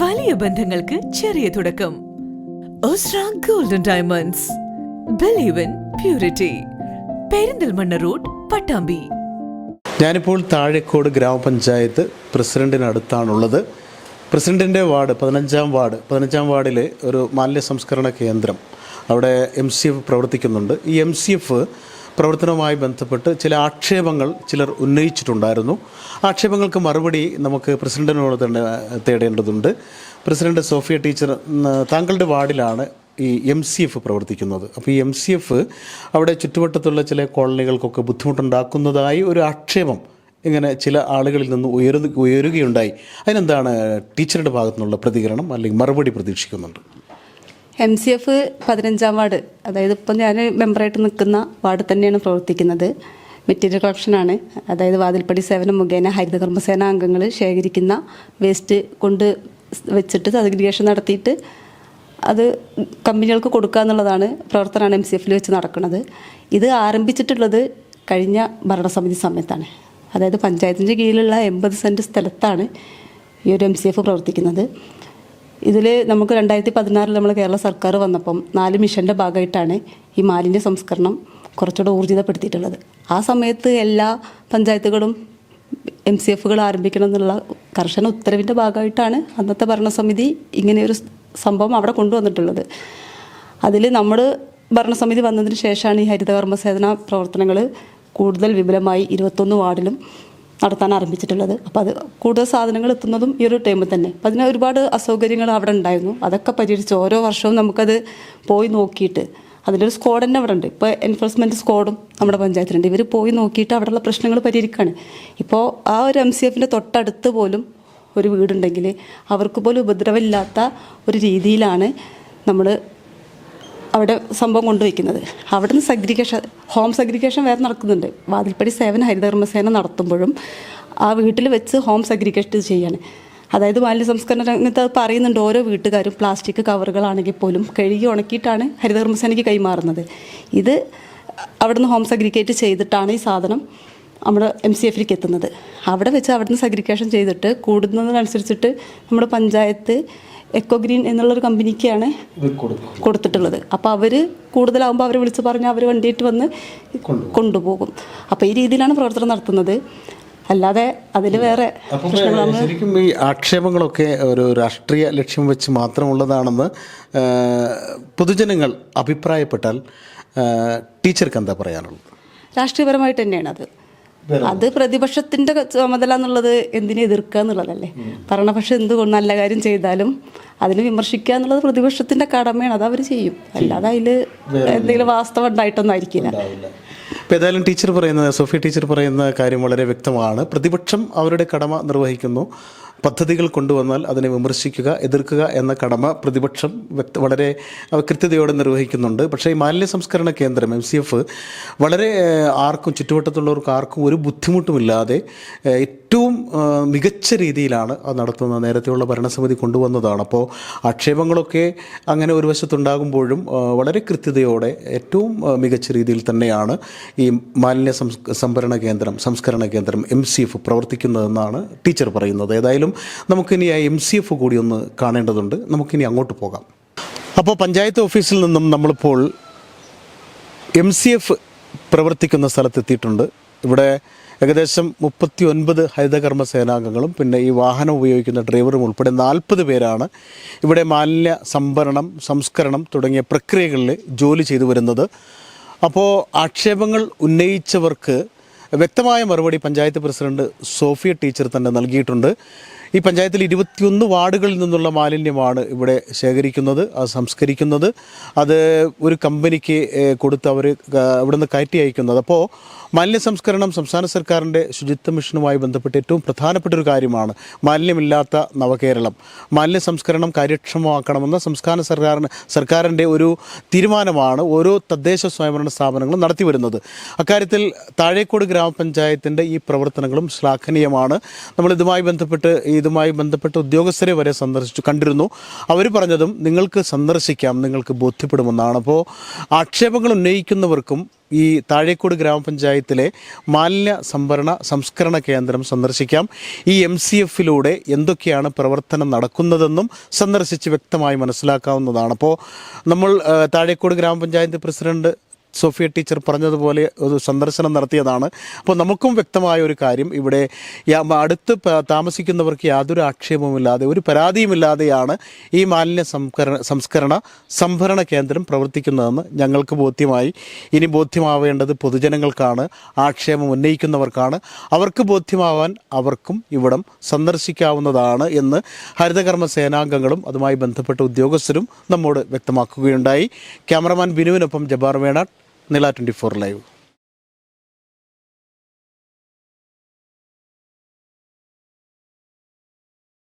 വലിയ ബന്ധങ്ങൾക്ക് ചെറിയ തുടക്കം. Golden diamonds believe in purity Perinthalmanna road Pattambi. ഞാനിപ്പോൾ താഴേക്കോട് ഗ്രാമപഞ്ചായത്ത് പ്രസിഡന്റിനടുത്താണുള്ളത്. പ്രസിഡന്റിന്റെ വാർഡ് പതിനഞ്ചാം വാർഡ് പതിനഞ്ചാം വാർഡിലെ ഒരു മാലിന്യ സംസ്കരണ കേന്ദ്രം അവിടെ എം സി എഫ് പ്രവർത്തിക്കുന്നുണ്ട്. ഈ എം സി എഫ് പ്രവർത്തനവുമായി ബന്ധപ്പെട്ട് ചില ആക്ഷേപങ്ങൾ ചിലർ ഉന്നയിച്ചിട്ടുണ്ടായിരുന്നു. ആക്ഷേപങ്ങൾക്ക് മറുപടി നമുക്ക് പ്രസിഡന്റിനോട് തന്നെ തേടേണ്ടതുണ്ട്. പ്രസിഡന്റ് സോഫിയ ടീച്ചർ താങ്കളുടെ വാർഡിലാണ് ഈ എം സി എഫ് പ്രവർത്തിക്കുന്നത്. അപ്പോൾ ഈ എം സി എഫ് അവിടെ ചുറ്റുവട്ടത്തുള്ള ചില കോളനികൾക്കൊക്കെ ബുദ്ധിമുട്ടുണ്ടാക്കുന്നതായി ഒരു ആക്ഷേപം ഇങ്ങനെ ചില ആളുകളിൽ നിന്ന് ഉയർന്നു ഉയരുകയുണ്ടായി. അതിനെന്താണ് ടീച്ചറുടെ ഭാഗത്തു നിന്നുള്ള പ്രതികരണം അല്ലെങ്കിൽ മറുപടി പ്രതീക്ഷിക്കുന്നുണ്ട്? എം സി എഫ് പതിനഞ്ചാം വാർഡ് അതായത് ഇപ്പം ഞാൻ മെമ്പറായിട്ട് നിൽക്കുന്ന വാർഡ് തന്നെയാണ് പ്രവർത്തിക്കുന്നത്. മെറ്റീരിയൽ കളക്ഷനാണ് അതായത് വാതിൽപ്പടി സേവനം മുഖേന ഹരിതകർമ്മസേന അംഗങ്ങൾ ശേഖരിക്കുന്ന വേസ്റ്റ് കൊണ്ട് വെച്ചിട്ട് സഗ്രിഗേഷൻ നടത്തിയിട്ട് അത് കമ്പനികൾക്ക് കൊടുക്കുക എന്നുള്ളതാണ് പ്രവർത്തനമാണ് എം സി എഫിൽ വെച്ച് നടക്കുന്നത്. ഇത് ആരംഭിച്ചിട്ടുള്ളത് കഴിഞ്ഞ ഭരണസമിതി സമയത്താണ്. അതായത് പഞ്ചായത്തിന്റെ കീഴിലുള്ള എൺപത് സെന്റ് സ്ഥലത്താണ് ഈ ഒരു എം സി എഫ് പ്രവർത്തിക്കുന്നത്. ഇതിൽ നമുക്ക് രണ്ടായിരത്തി പതിനാറിൽ നമ്മൾ കേരള സർക്കാർ വന്നപ്പം നാല് മിഷന്റെ ഭാഗമായിട്ടാണ് ഈ മാലിന്യ സംസ്കരണം കുറച്ചുകൂടെ ഊർജിതപ്പെടുത്തിയിട്ടുള്ളത്. ആ സമയത്ത് എല്ലാ പഞ്ചായത്തുകളും എം സി എഫുകൾ ആരംഭിക്കണം എന്നുള്ള കർശന ഉത്തരവിന്റെ ഭാഗമായിട്ടാണ് അന്നത്തെ ഭരണസമിതി ഇങ്ങനെയൊരു സംഭവം അവിടെ കൊണ്ടുവന്നിട്ടുള്ളത്. അതിൽ നമ്മൾ ഭരണസമിതി വന്നതിന് ശേഷമാണ് ഈ ഹരിതകർമ്മസേന പ്രവർത്തനങ്ങൾ കൂടുതൽ വിപുലമായി ഇരുപത്തൊന്ന് വാർഡിലും നടത്താൻ ആരംഭിച്ചിട്ടുള്ളത്. അപ്പോൾ അത് കൂടുതൽ സാധനങ്ങൾ എത്തുന്നതും ഈ ഒരു ടൈമിൽ തന്നെ. അപ്പം അതിന് ഒരുപാട് അസൗകര്യങ്ങൾ അവിടെ ഉണ്ടായിരുന്നു. അതൊക്കെ പരിഹരിച്ച് ഓരോ വർഷവും നമുക്കത് പോയി നോക്കിയിട്ട്. അതിന്റെ ഒരു സ്ക്വാഡ് തന്നെ അവിടെ ഉണ്ട്. ഇപ്പോൾ എൻഫോഴ്സ്മെന്റ് സ്ക്വാഡും നമ്മുടെ പഞ്ചായത്തിലുണ്ട്. ഇവർ പോയി നോക്കിയിട്ട് അവിടെയുള്ള പ്രശ്നങ്ങൾ പരിഹരിക്കുകയാണ് ഇപ്പോൾ ആ ഒരു എം സി എഫിന്റെ തൊട്ടടുത്ത് പോലും ഒരു വീടുണ്ടെങ്കിൽ അവർക്ക് പോലും ഉപദ്രവമില്ലാത്ത ഒരു രീതിയിലാണ് നമ്മൾ അവിടെ സംഭവം കൊണ്ടുവയ്ക്കുന്നത്. അവിടെ നിന്ന് സഗ്രിഗേഷൻ ഹോം സഗ്രിഗേഷൻ വേറെ നടക്കുന്നുണ്ട്. വാതിൽപ്പടി സേവന ഹരിതകർമ്മസേന നടത്തുമ്പോഴും ആ വീട്ടിൽ വെച്ച് ഹോം സഗ്രിഗേഷൻ ചെയ്യാണ്. അതായത് മാലിന്യ സംസ്കരണ രംഗത്ത് അത് പറയുന്നുണ്ട് ഓരോ വീട്ടുകാരും പ്ലാസ്റ്റിക് കവറുകളാണെങ്കിൽ പോലും കഴുകി ഉണക്കിയിട്ടാണ് ഹരിതകർമ്മസേനയ്ക്ക് കൈമാറുന്നത്. ഇത് അവിടെ നിന്ന് ഹോം സഗ്രിഗേറ്റ് ചെയ്തിട്ടാണ് ഈ സാധനം നമ്മുടെ എം സി എഫിലേക്ക് എത്തുന്നത്. അവിടെ വെച്ച് അവിടുന്ന് സഗ്രിഗേഷൻ ചെയ്തിട്ട് കൂടുന്നതിനനുസരിച്ചിട്ട് നമ്മുടെ പഞ്ചായത്ത് എക്കോ ഗ്രീൻ എന്നുള്ളൊരു കമ്പനിക്കാണ് കൊടുത്തിട്ടുള്ളത്. അപ്പോൾ അവർ കൂടുതലാകുമ്പോൾ അവർ വിളിച്ച് പറഞ്ഞാൽ അവർ വണ്ടിയിട്ട് വന്ന് കൊണ്ടുപോകും. അപ്പോൾ ഈ രീതിയിലാണ് പ്രവർത്തനം നടത്തുന്നത്. അല്ലാതെ അതിൽ വേറെ ശരിക്കും ഈ ആക്ഷേപങ്ങളൊക്കെ ഒരു രാഷ്ട്രീയ ലക്ഷ്യം വെച്ച് മാത്രമുള്ളതാണെന്ന് പൊതുജനങ്ങൾ അഭിപ്രായപ്പെട്ടാൽ ടീച്ചർക്ക് എന്താ പറയാനുള്ളത്? രാഷ്ട്രീയപരമായിട്ട് തന്നെയാണ് അത് അത് പ്രതിപക്ഷത്തിന്റെ ചുമതല എന്നുള്ളത് എന്തിനെ എതിർക്കുക എന്നുള്ളതല്ലേ? ഭരണപക്ഷം എന്ത് നല്ല കാര്യം ചെയ്താലും അതിനെ വിമർശിക്കുക എന്നുള്ളത് പ്രതിപക്ഷത്തിന്റെ കടമയാണ് അത് അവർ ചെയ്യും. അല്ലാതെ അതിൽ എന്തെങ്കിലും വാസ്തവം ഉണ്ടായിട്ടൊന്നും ആയിരിക്കില്ല. ഇപ്പം ഏതായാലും ടീച്ചർ പറയുന്നത് സോഫി ടീച്ചർ പറയുന്ന കാര്യം വളരെ വ്യക്തമാണ്. പ്രതിപക്ഷം അവരുടെ കടമ നിർവഹിക്കുന്നു. പദ്ധതികൾ കൊണ്ടുവന്നാൽ അതിനെ വിമർശിക്കുക എതിർക്കുക എന്ന കടമ പ്രതിപക്ഷം വ്യക്ത വളരെ കൃത്യതയോടെ നിർവഹിക്കുന്നുണ്ട്. പക്ഷേ ഈ മാലിന്യ സംസ്കരണ കേന്ദ്രം എം സി എഫ് വളരെ ആർക്കും ചുറ്റുവട്ടത്തുള്ളവർക്ക് ആർക്കും ഒരു ബുദ്ധിമുട്ടുമില്ലാതെ ഏറ്റവും മികച്ച രീതിയിലാണ് അത് നടത്തുന്നത്. നേരത്തെയുള്ള ഭരണസമിതി കൊണ്ടുവന്നതാണ്. അപ്പോൾ ആക്ഷേപങ്ങളൊക്കെ അങ്ങനെ ഒരു വശത്തുണ്ടാകുമ്പോഴും വളരെ കൃത്യതയോടെ ഏറ്റവും മികച്ച രീതിയിൽ തന്നെയാണ് ഈ മാലിന്യ സംസ്കരണ കേന്ദ്രം സംസ്കരണ കേന്ദ്രം എം സി എഫ് പ്രവർത്തിക്കുന്നതെന്നാണ് ടീച്ചർ പറയുന്നത്. ഏതായാലും നമുക്കിനി ആ എം സി എഫ് കൂടി ഒന്ന് കാണേണ്ടതുണ്ട്. നമുക്കിനി അങ്ങോട്ട് പോകാം. അപ്പോൾ പഞ്ചായത്ത് ഓഫീസിൽ നിന്നും നമ്മളിപ്പോൾ എം സി എഫ് പ്രവർത്തിക്കുന്ന സ്ഥലത്തെത്തിയിട്ടുണ്ട്. ഇവിടെ ഏകദേശം മുപ്പത്തി ഒൻപത് ഹരിതകർമ്മ സേനാംഗങ്ങളും പിന്നെ ഈ വാഹനം ഉപയോഗിക്കുന്ന ഡ്രൈവറും ഉൾപ്പെടെ നാൽപ്പത് പേരാണ് ഇവിടെ മാലിന്യ സംഭരണം സംസ്കരണം തുടങ്ങിയ പ്രക്രിയകളിൽ ജോലി ചെയ്തു വരുന്നത്. അപ്പോൾ ആക്ഷേപങ്ങൾ ഉന്നയിച്ചവർക്ക് വ്യക്തമായ മറുപടി പഞ്ചായത്ത് പ്രസിഡന്റ് സോഫിയ ടീച്ചർ തന്നെ നൽകിയിട്ടുണ്ട്. ഈ പഞ്ചായത്തിൽ ഇരുപത്തിയൊന്ന് വാർഡുകളിൽ നിന്നുള്ള മാലിന്യമാണ് ഇവിടെ ശേഖരിക്കുന്നത് അത് സംസ്കരിക്കുന്നത്. അത് ഒരു കമ്പനിക്ക് കൊടുത്ത് അവർ ഇവിടുന്ന് കയറ്റി അയക്കുന്നത്. അപ്പോൾ മാലിന്യ സംസ്കരണം സംസ്ഥാന സർക്കാരിന്റെ ശുചിത്വ മിഷനുമായി ബന്ധപ്പെട്ട് ഏറ്റവും പ്രധാനപ്പെട്ട ഒരു കാര്യമാണ് മാലിന്യമില്ലാത്ത നവകേരളം. മാലിന്യ സംസ്കരണം കാര്യക്ഷമമാക്കണമെന്ന സംസ്ഥാന സർക്കാരിന് സർക്കാരിന്റെ ഒരു തീരുമാനമാണ് ഓരോ തദ്ദേശ സ്വയംഭരണ സ്ഥാപനങ്ങളും നടത്തി വരുന്നത് അക്കാര്യത്തിൽ താഴേക്കോട് ഗ്രാമപഞ്ചായത്തിന്റെ ഈ പ്രവർത്തനങ്ങളും ശ്ലാഘനീയമാണ്. നമ്മൾ ഇതുമായി ബന്ധപ്പെട്ട് ഇതുമായി ബന്ധപ്പെട്ട ഉദ്യോഗസ്ഥരെ വരെ സന്ദർശിച്ചു കണ്ടിരുന്നു. അവർ പറഞ്ഞതും നിങ്ങൾക്ക് സന്ദർശിക്കാം നിങ്ങൾക്ക് ബോധ്യപ്പെടുമെന്നാണ്. അപ്പോൾ ആക്ഷേപങ്ങൾ ഉന്നയിക്കുന്നവർക്കും ഈ താഴേക്കോട് ഗ്രാമപഞ്ചായത്തിലെ മാലിന്യ സംഭരണ സംസ്കരണ കേന്ദ്രം സന്ദർശിക്കാം. ഈ എം സി എഫിലൂടെ എന്തൊക്കെയാണ് പ്രവർത്തനം നടക്കുന്നതെന്നും സന്ദർശിച്ച് വ്യക്തമായി മനസ്സിലാക്കാവുന്നതാണ്. അപ്പോൾ നമ്മൾ താഴേക്കോട് ഗ്രാമപഞ്ചായത്ത് പ്രസിഡന്റ് സോഫിയ ടീച്ചർ പറഞ്ഞതുപോലെ ഒരു സന്ദർശനം നടത്തിയതാണ്. അപ്പോൾ നമുക്കും വ്യക്തമായ ഒരു കാര്യം ഇവിടെ അടുത്ത് താമസിക്കുന്നവർക്ക് യാതൊരു ആക്ഷേപവുമില്ലാതെ ഒരു പരാതിയുമില്ലാതെയാണ് ഈ മാലിന്യ സംസ്കരണ സംസ്കരണ സംഭരണ കേന്ദ്രം പ്രവർത്തിക്കുന്നതെന്ന് ഞങ്ങൾക്ക് ബോധ്യമായി. ഇനി ബോധ്യമാവേണ്ടത് പൊതുജനങ്ങൾക്കാണ് ആക്ഷേപം ഉന്നയിക്കുന്നവർക്കാണ്. അവർക്ക് ബോധ്യമാവാൻ അവർക്കും ഇവിടം സന്ദർശിക്കാവുന്നതാണ് എന്ന് ഹരിതകർമ്മ സേനാംഗങ്ങളും അതുമായി ബന്ധപ്പെട്ട ഉദ്യോഗസ്ഥരും നമ്മോട് വ്യക്തമാക്കുകയുണ്ടായി. ക്യാമറമാൻ ബിനുവിനൊപ്പം ജബാർ വേണാട്. നില ട്വന്റി ഫോർ ലൈവ്